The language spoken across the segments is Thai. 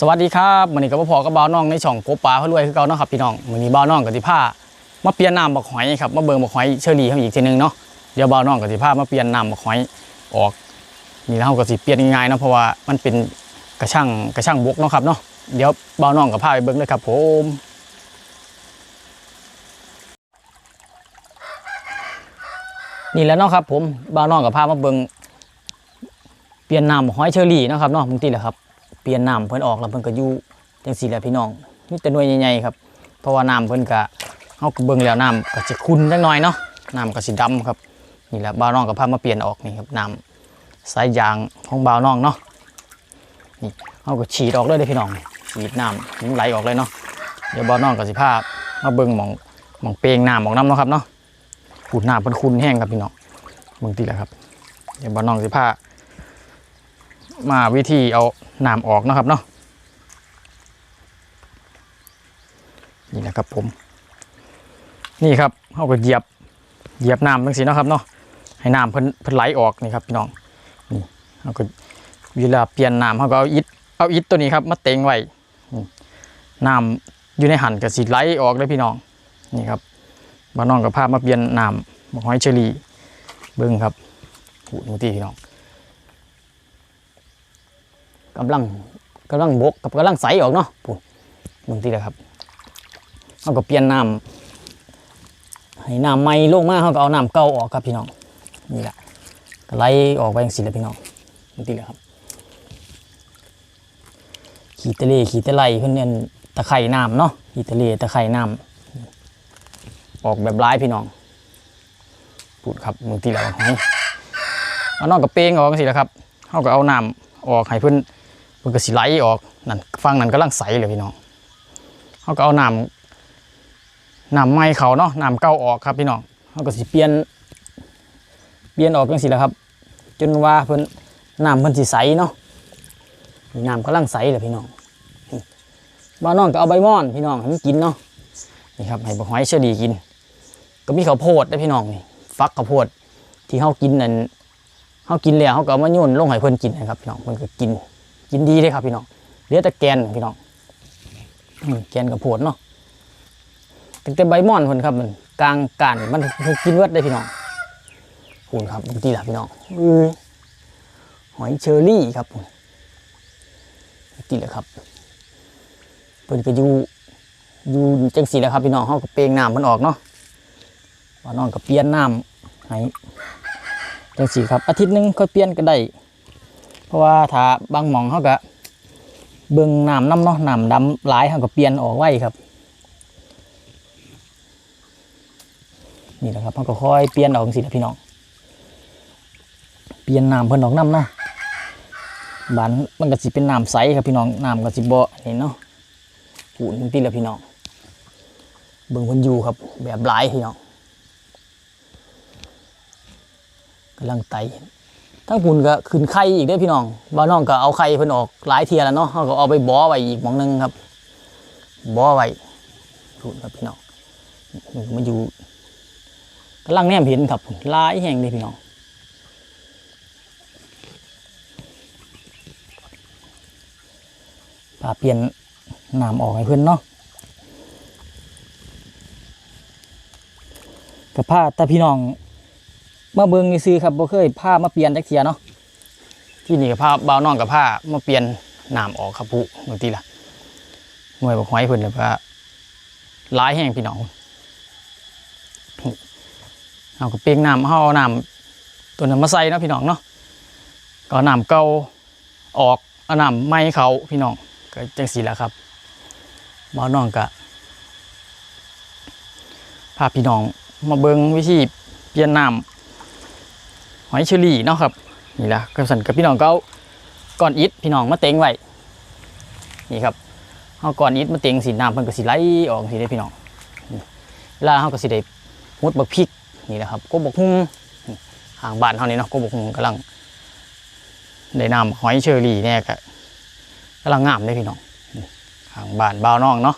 สวัสดีครับวันนี้กับพ่อกับบ่าวน้องในช่องโกปลาเขารวยคือเก่าเนาะครับพี่น้องวันนี้บ่าวน้องกับที่ผ้ามาเปลี่ยนน้ำบักหอยครับมาเบิ่งบักหอยเชอรี่เขาอีกทีหนึงเนาะเดี๋ยวบ่าวน้องกับที่ผ้ามาเปลี่ยนน้ำบักหอยออกนี่แล้วเราก็สิเปลี่ยนง่ายๆเนาะเพราะว่ามันเป็นกระช่างกระช่างบกเนาะครับเนาะเดี๋ยวบ่าวน้องกับผ้าไปเบิ่งเลยครับผมนี่แล้วเนาะครับผมบ่าวน้องกับผ้ามาเบิ่งเปลี่ยนน้ำบักหอยเชอรี่นะครับเนาะมึงตีแหละครับ ปลี่ยนน้ำเพิ่นออกแล้วเพิ่นก็อยู่จังซี่แหละพี่น้องมีแต่หน่วยใหญ่ๆครับเพราะว่าน้ำเพิ่นก็เฮาก็เบิ่งแล้วน้ำก็สิขุ่นจักหน่อยเนาะน้ำก็สิดำครับนี่แหละบ่าวน้องก็พามาเปลี่ยนออกนี่ครับน้ำสายยางของบ่าวน้องเนาะนี่เฮาก็ฉีดออกเลยเด้พี่น้องฉีดน้ำมันไหลออกเลยเนาะเดี๋ยวบ่าวน้องก็สิพามาเบิ่งหม่องหม่องเปลงน้ำหม่องน้ำเนาะครับเนาะขุ่นน้ำเพิ่นขุ่นแห้งครับพี่น้องเบิ่งติแหละครับเดี๋ยวบ่าวน้องสิพา มาวิธีเอาน้ำออกนะครับเนาะนี่นะครับผม นี่ครับเขาก็เหยียบเหยียบน้ำทั้งสีนะครับเนาะให้น้ำเพิ่นเพิ่นไหลออกนี่ครับพี่น้องนี่เขาก็เวลาเปลี่ยนน้ำเขาก็เอาอิฐเอาอิฐตัวนี้ครับมาเต็งไว้น้ำอยู่ในหันก็สิไหลออกเลยพี่น้องนี่ครับบ้านน้องกับพาพมาเปลี่ยนน้ำบักหอยเชอรี่เบิ้งครับหูดูตีพี่น้อง กำลังกำลังบกกับกำลังใสออกเนาะปูมึงตีเลยครับเขาก็เปลี่ยนน้ำให้น้ำใหม่ลงมาเขาก็เอาน้ำเก่าออกครับพี่น้องนี่แหละก็ไล่ออกไปอย่างสิเลยพี่น้องนี่ติเลยครับ ขีตะเลขีตะไลเพื่อนเนี่ยตะไคร่น้ำเนาะขีตะเลตะไคร่น้ำออกแบบร้ายพี่น้องพูดครับมึงตีแล้วให้เอานอกกับเป้งออกสิแหละครับเขาก็เอาน้ำออกให้เพื่อน เพื่อนก็สิไหลออกนั่นฟังนั่นก็ลังใสเลยพี่น้องเขาก็เอาน้ำน้ำไม้เขาเนาะน้ำเก่าออกครับพี่น้องเขาก็สิเปลี่ยน เปลี่ยนออกจังสิแหละครับ จนว่าเพิ่นน้ำเพิ่นสิใสเนาะนี่น้ำกำลังใสเลยพี่น้องบ้านน้องก็เอาใบม่อนพี่น้องให้มันกินเนาะนี่ครับให้บักหอยเชอดีกิน ก็มีข้าวโพดได้พี่น้องนี่ฟักข้าวโพดที่เฮากินนั่นเฮากินแล้วเฮาก็มาโยนลงให้เพิ่นกินนะครับพี่น้องเพิ่นก็กิน กินดีเลยครับพี่น้องเหลือแต่แกนพี่น้องแกนข้าวโพดเนาะตั้งแต่ใบม่อนคนครับมันกลางกันมันกินเวดได้พี่น้องคุณครับบางทีละพี่น้องอือหอยเชอรี่ครับผมตีแหละครับเพิ่นก็อยู่อยู่จังสีแหละครับพี่น้องเขาก็เปลงน้ำมันออกเนาะว่าน้องก็เปลี่ยนน้ำให้จังสีครับอาทิตย์หนึงค่อยเปลี่ยนก็ได้ เพราะว่าถ้าบางหมองเขาก็เบิ่งน้ำน้ำเนาะน้ำดำหลายเขาก็เปลี่ยนออกไว้ครับ นี่แหละครับเขาก็ค่อยเปลี่ยนออกสิละพี่น้อง เปลี่ยนน้ำเพิ่นออกน้ำนะบานมันก็สิเป็นน้ำใสครับพี่น้องน้ำก็สิบ่นี่เนาะปูนที่ละพี่น้องเบิ่งเพิ่นอยู่ครับ แบบหลายพี่น้องกำลังไต ทั้งปูนก็ขึ้นไข่อีกเด้อพี่น้องบ้านน้องก็เอาไข่เพิ่นออกหลายเทียแล้วเนาะเขาก็เอาไปบ่อไว้อีกหมองหนึงครับบ่อไว้ปูนครับพี่น้องมันอยู่กำลังแนมเห็นครับหลายแห่งเลยพี่น้องพาเปลี่ยนน้ำออกให้เพื่อนเนาะกับผ้าแต่พี่น้อง มาเบิ่งซื้อครับบ่เคยผ้ามาเปลี่ยนจักเทียเนาะที่นี่กับผ้าบ่าวน้องกับผ้ามาเปลี่ยนน้ำออกครับผู้บางทีล่ะหน่วยบอกหอยเพิ่นเลยว่าหลายแห่งพี่น้องเอาก็เปียงน้ำเอาน้ำตัวนั้นมาใส่เนาะพี่น้องเนาะก็เอาน้ำเก่าออกเอาน้ำไม่เขาพี่น้องก็จังสีแหละครับบ่าวน้องก็พาพี่น้องมาเบิงวิธีเปลี่ยนน้ำ หอยเชอรี่เนาะครับนี่แหละก็สั่นกับพี่น้องก็เอาก้อนอิฐพี่น้องมาเต็งไว้นี่ครับเอาก้อนอิฐมาเต็งสีน้ำเพิ่นก็สิไหลออกสิได้พี่น้องนี่าเฮาก็สิได้มุดบักพริกนี่แหละครับกบกหุ่งห่างบ้านเท่านี้เนาะกบกหุ่งกำลังได้นำหอยเชอรี่เนี่ยก็กำลังงามเลยพี่น้องห่างบ้านบ่าวน้องเนาะ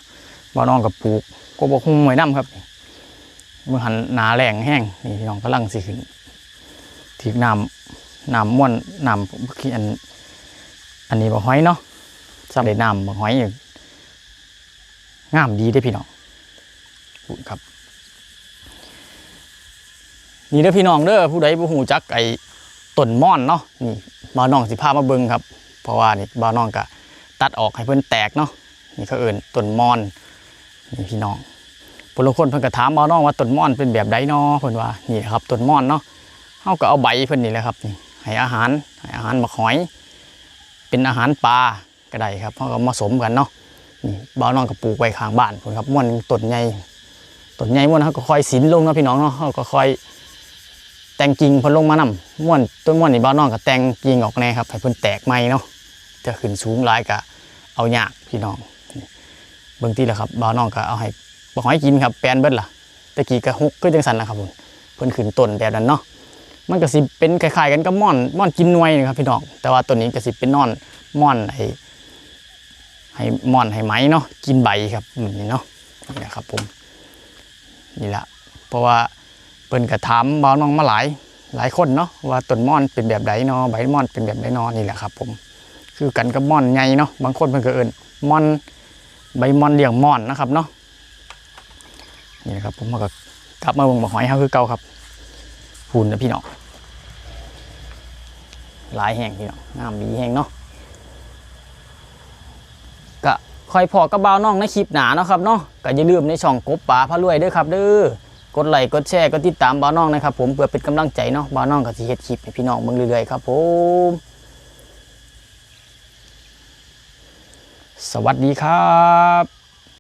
บ่าวน้องกับปลูกกบกหุ่งไว้น้ำครับเมื่อหันหนาแรงแห้งนี่พี่น้องกำลังสิขึ้น ถีกน้ำน้ำม้วนน้ำขี้อัน อันนี้บ่ห้อยเนาะสำเร็จน้ำบักหอยนี่งามดีได้พี่น้องครับ นี่เด้อพี่น้องเด้อผู้ใดบ่ฮู้จักไอ้ต้นม่อนเนาะนี่บ่าวน้องสิพามาเบิ่งครับ เพราะว่านี่บ่าวน้องก็ตัดออกให้เพิ่นแตกเนาะนี่เขาเอิ้นต้นม่อนนี่พี่น้องผู้ลางคนเพิ่นก็ถามบ่าวน้องว่าต้นม่อนเป็นแบบใดเนาะเพิ่นว่านี่ครับต้นม่อนเนาะ เฮาก็เอาใบเพิ่นนี่แหละครับให้อาหารให้อาหารบักหอย เป็นอาหารปลาก็ได้ครับเฮาก็มาสมกันเนาะนี่บ่าวน้องก็ปลูกไว้ข้างบ้านพุ่นครับม่อนต้นใหญ่ต้นใหญ่ม่อนเฮาก็ค่อยสินลงนะพี่น้องเนาะเฮาก็ค่อยแต่งกิ่งพิ่นลงมานำม่วนต้นม่วนนี่บ้านน้องก็แต่งกิ่งออกแน่ครับให้เพิ่นแตกใหม่เนาะจะขึ้นสูงหลายก็เอายากพี่น้องเบิ่งทีแหละครับบ้านน้องก็เอาให้บ่หอยกินครับแปลนเบิดล่ะตะกี้ก็ฮุกคือจังซั่นล่ะครับผมเพิ่นขึ้นต้นแบบนั้นเนาะ มันก็สิเป็นคล้ายๆกันกับม่อนม่อนกินนวยนะครับพี่น้องแต่ว่าตัวนี้ก็สิเป็นนอนม่อนให้ให้ม่อนให้ไหมเนาะกินใบครับอืมนี่เนาะนี่นะครับผมนี่ละเพราะว่าเพิ่นก็ถามบ่าวน้องมาหลายหลายคนเนาะว่าต้นม่อนเป็นแบบใดเนาะใบม่อนเป็นแบบใดเนาะนี่แหละครับ ผม คือกันกับม่อนใหญ่เนาะบางคนเพิ่นก็เอิ้นม่อนใบม่อนเลี้ยงม่อนนะครับเนาะนี่นะครับผมก็กลับมาเบิ่งบ่หอยเฮาคือเก่าครับ พูนนะพี่น้องหลายแห่งพี่น้องงามดีแห่งเนาะก็คอยพอกับบ่าน้องในคลิปหนาเนาะครับเนาะก็อย่าลืมในช่องกบป่าพระรวยด้อครับเด้อกดไลค์กดแชร์กดติดตามบ้าวน้องนะครับ ผมเพื่อเป็นกำลังใจเนาะบ้าวน้องก็สิเฮ็ดคลิปให้พี่น้องเบิ่งเรื่อยๆครับผมสวัสดีครับ